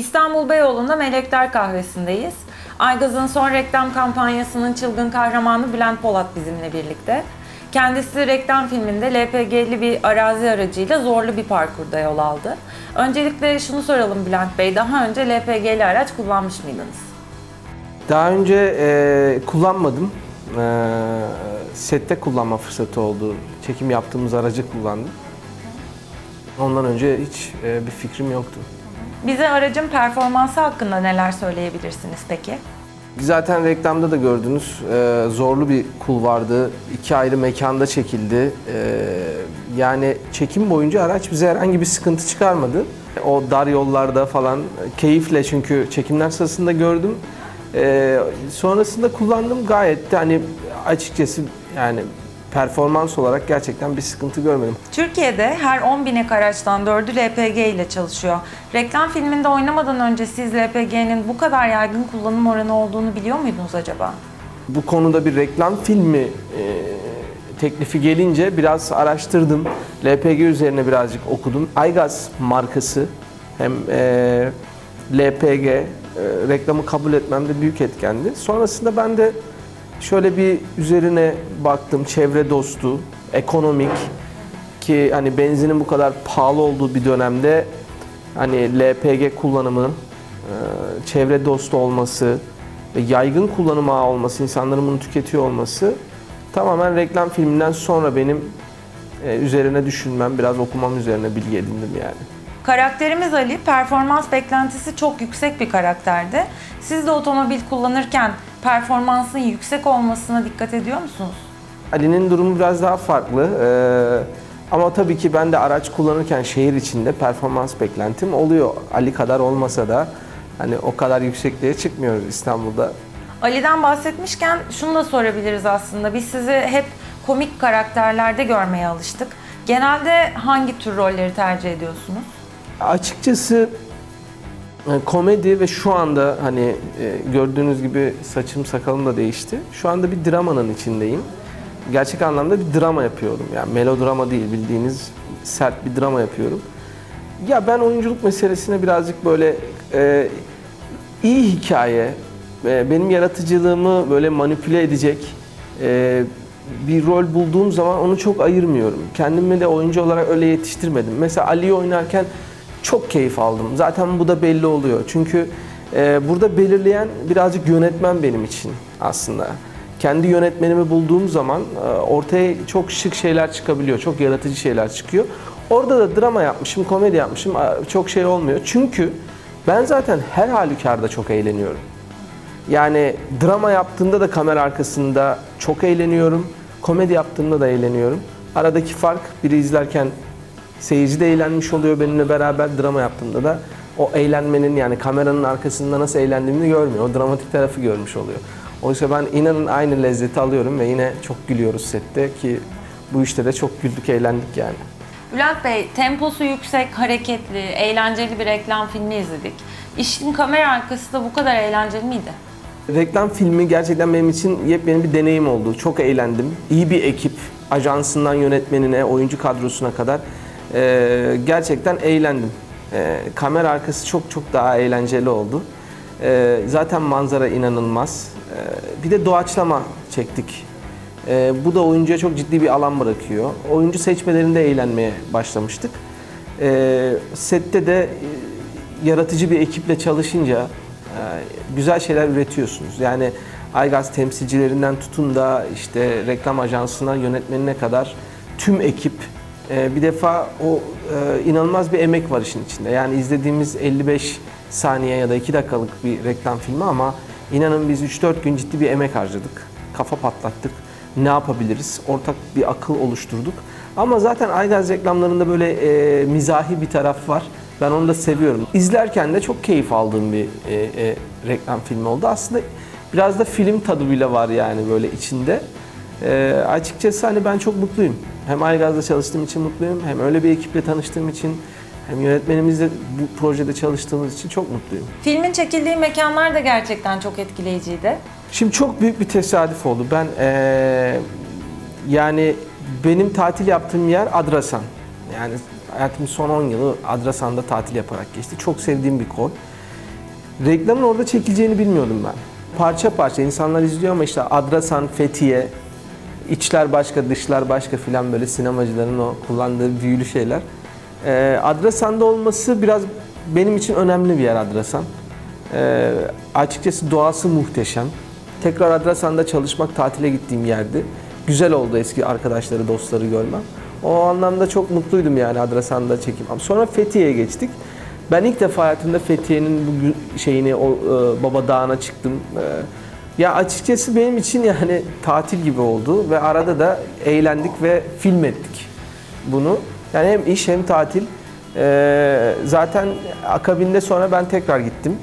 İstanbul Beyoğlu'nda Melekler Kahvesi'ndeyiz. Aygaz'ın son reklam kampanyasının çılgın kahramanı Bülent Polat bizimle birlikte. Kendisi reklam filminde LPG'li bir arazi aracıyla zorlu bir parkurda yol aldı. Öncelikle şunu soralım Bülent Bey, daha önce LPG'li araç kullanmış mıydınız? Daha önce e, kullanmadım. E, sette kullanma fırsatı oldu. Çekim yaptığımız aracı kullandım. Ondan önce hiç e, bir fikrim yoktu. Bize aracın performansı hakkında neler söyleyebilirsiniz peki? Zaten reklamda da gördünüz e, zorlu bir kulvardı. İki ayrı mekanda çekildi. E, yani çekim boyunca araç bize herhangi bir sıkıntı çıkarmadı. O dar yollarda falan keyifle çünkü çekimler sırasında gördüm. E, sonrasında kullandım gayet de hani açıkçası yani performans olarak gerçekten bir sıkıntı görmedim. Türkiye'de her 10 binek araçtan 4'ü LPG ile çalışıyor. Reklam filminde oynamadan önce siz LPG'nin bu kadar yaygın kullanım oranı olduğunu biliyor muydunuz acaba? Bu konuda bir reklam filmi e, teklifi gelince biraz araştırdım. LPG üzerine birazcık okudum. Aygaz markası hem e, LPG e, reklamı kabul etmemde büyük etkendi. Sonrasında ben de şöyle bir üzerine baktım. Çevre dostu, ekonomik ki hani benzinin bu kadar pahalı olduğu bir dönemde hani LPG kullanımı, e, çevre dostu olması ve yaygın kullanım ağı olması, insanların bunu tüketiyor olması tamamen reklam filminden sonra benim e, üzerine düşünmem, biraz okumam üzerine bilgi edindim yani. Karakterimiz Ali performans beklentisi çok yüksek bir karakterdi. Siz de otomobil kullanırken performansın yüksek olmasına dikkat ediyor musunuz? Ali'nin durumu biraz daha farklı. Ee, ama tabii ki ben de araç kullanırken şehir içinde performans beklentim oluyor. Ali kadar olmasa da hani o kadar yüksekliğe çıkmıyoruz İstanbul'da. Ali'den bahsetmişken şunu da sorabiliriz aslında. Biz sizi hep komik karakterlerde görmeye alıştık. Genelde hangi tür rolleri tercih ediyorsunuz? Açıkçası komedi ve şu anda hani e, gördüğünüz gibi saçım sakalım da değişti. Şu anda bir dramanın içindeyim. Gerçek anlamda bir drama yapıyorum. Yani melodrama değil bildiğiniz sert bir drama yapıyorum. Ya ben oyunculuk meselesine birazcık böyle e, iyi hikaye, e, benim yaratıcılığımı böyle manipüle edecek e, bir rol bulduğum zaman onu çok ayırmıyorum. Kendimi de oyuncu olarak öyle yetiştirmedim. Mesela Ali'yi oynarken çok keyif aldım. Zaten bu da belli oluyor. Çünkü e, burada belirleyen birazcık yönetmen benim için aslında. Kendi yönetmenimi bulduğum zaman e, ortaya çok şık şeyler çıkabiliyor. Çok yaratıcı şeyler çıkıyor. Orada da drama yapmışım, komedi yapmışım. Çok şey olmuyor. Çünkü ben zaten her halükarda çok eğleniyorum. Yani drama yaptığımda da kamera arkasında çok eğleniyorum. Komedi yaptığımda da eğleniyorum. Aradaki fark biri izlerken Seyirci de eğlenmiş oluyor benimle beraber drama yaptığımda da o eğlenmenin yani kameranın arkasında nasıl eğlendiğimi görmüyor. O dramatik tarafı görmüş oluyor. Oysa ben inanın aynı lezzeti alıyorum ve yine çok gülüyoruz sette ki bu işte de çok güldük, eğlendik yani. Bülent Bey, temposu yüksek, hareketli, eğlenceli bir reklam filmi izledik. İşin kamera arkası da bu kadar eğlenceli miydi? Reklam filmi gerçekten benim için yepyeni bir deneyim oldu. Çok eğlendim. İyi bir ekip, ajansından yönetmenine, oyuncu kadrosuna kadar e, gerçekten eğlendim. E, kamera arkası çok çok daha eğlenceli oldu. E, zaten manzara inanılmaz. E, bir de doğaçlama çektik. E, bu da oyuncuya çok ciddi bir alan bırakıyor. Oyuncu seçmelerinde eğlenmeye başlamıştık. E, sette de e, yaratıcı bir ekiple çalışınca e, güzel şeyler üretiyorsunuz. Yani Aygaz temsilcilerinden tutun da işte reklam ajansına, yönetmenine kadar tüm ekip ee, bir defa o e, inanılmaz bir emek var işin içinde. Yani izlediğimiz 55 saniye ya da 2 dakikalık bir reklam filmi ama inanın biz 3-4 gün ciddi bir emek harcadık. Kafa patlattık. Ne yapabiliriz? Ortak bir akıl oluşturduk. Ama zaten Aygaz reklamlarında böyle e, mizahi bir taraf var. Ben onu da seviyorum. İzlerken de çok keyif aldığım bir e, e, reklam filmi oldu. Aslında biraz da film tadı bile var yani böyle içinde. E, açıkçası hani ben çok mutluyum. Hem Aygaz'da çalıştığım için mutluyum, hem öyle bir ekiple tanıştığım için, hem yönetmenimizle bu projede çalıştığımız için çok mutluyum. Filmin çekildiği mekanlar da gerçekten çok etkileyiciydi. Şimdi çok büyük bir tesadüf oldu. Ben ee, yani benim tatil yaptığım yer Adrasan. Yani hayatımın son 10 yılı Adrasan'da tatil yaparak geçti. Çok sevdiğim bir koy. Reklamın orada çekileceğini bilmiyordum ben. Parça parça insanlar izliyor ama işte Adrasan, Fethiye, içler başka, dışlar başka filan böyle sinemacıların o kullandığı büyülü şeyler. Ee, Adrasan'da olması biraz benim için önemli bir yer Adrasan. Ee, açıkçası doğası muhteşem. Tekrar Adrasan'da çalışmak tatile gittiğim yerdi. Güzel oldu eski arkadaşları, dostları görmem. O anlamda çok mutluydum yani Adrasan'da çekim. Sonra Fethiye'ye geçtik. Ben ilk defa hayatımda Fethiye'nin bu şeyini o e, Baba Dağı'na çıktım. E, ya açıkçası benim için yani tatil gibi oldu ve arada da eğlendik ve film ettik bunu. Yani hem iş hem tatil. E, zaten akabinde sonra ben tekrar gittim.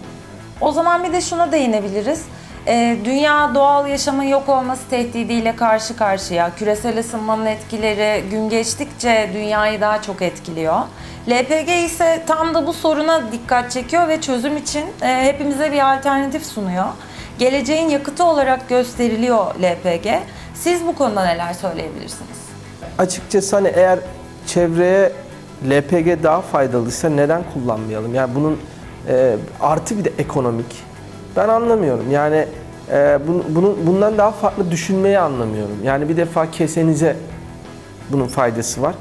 O zaman bir de şuna değinebiliriz. Ee, dünya doğal yaşamın yok olması tehdidiyle karşı karşıya. Küresel ısınmanın etkileri gün geçtikçe dünyayı daha çok etkiliyor. LPG ise tam da bu soruna dikkat çekiyor ve çözüm için e, hepimize bir alternatif sunuyor. Geleceğin yakıtı olarak gösteriliyor LPG. Siz bu konuda neler söyleyebilirsiniz? Açıkçası hani eğer çevreye LPG daha faydalıysa neden kullanmayalım? Yani bunun e, artı bir de ekonomik. Ben anlamıyorum. Yani e, bunu, bunun, bundan daha farklı düşünmeyi anlamıyorum. Yani bir defa kesenize bunun faydası var.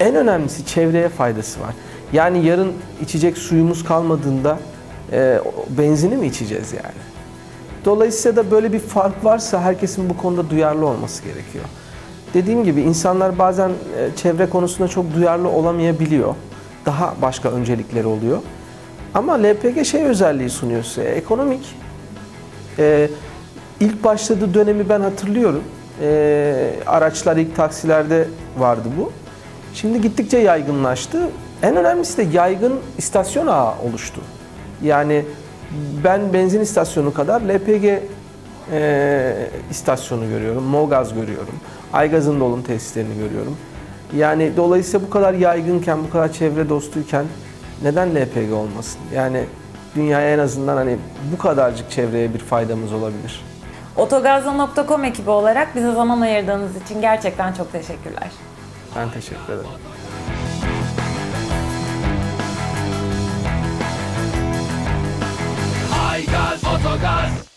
En önemlisi çevreye faydası var. Yani yarın içecek suyumuz kalmadığında e, benzini mi içeceğiz yani? Dolayısıyla da böyle bir fark varsa herkesin bu konuda duyarlı olması gerekiyor. Dediğim gibi insanlar bazen e, çevre konusunda çok duyarlı olamayabiliyor. Daha başka öncelikleri oluyor. Ama LPG şey özelliği sunuyor size, ekonomik. Ee, ilk başladığı dönemi ben hatırlıyorum. Ee, araçlar ilk taksilerde vardı bu. Şimdi gittikçe yaygınlaştı. En önemlisi de yaygın istasyon ağı oluştu. Yani ben benzin istasyonu kadar LPG e, istasyonu görüyorum, Mogaz görüyorum, Aygaz'ın dolum tesislerini görüyorum. Yani dolayısıyla bu kadar yaygınken, bu kadar çevre dostuyken neden LPG olmasın? Yani dünyaya en azından hani bu kadarcık çevreye bir faydamız olabilir. Otogazda.com ekibi olarak bize zaman ayırdığınız için gerçekten çok teşekkürler. Ben teşekkür ederim. Aygaz Otogaz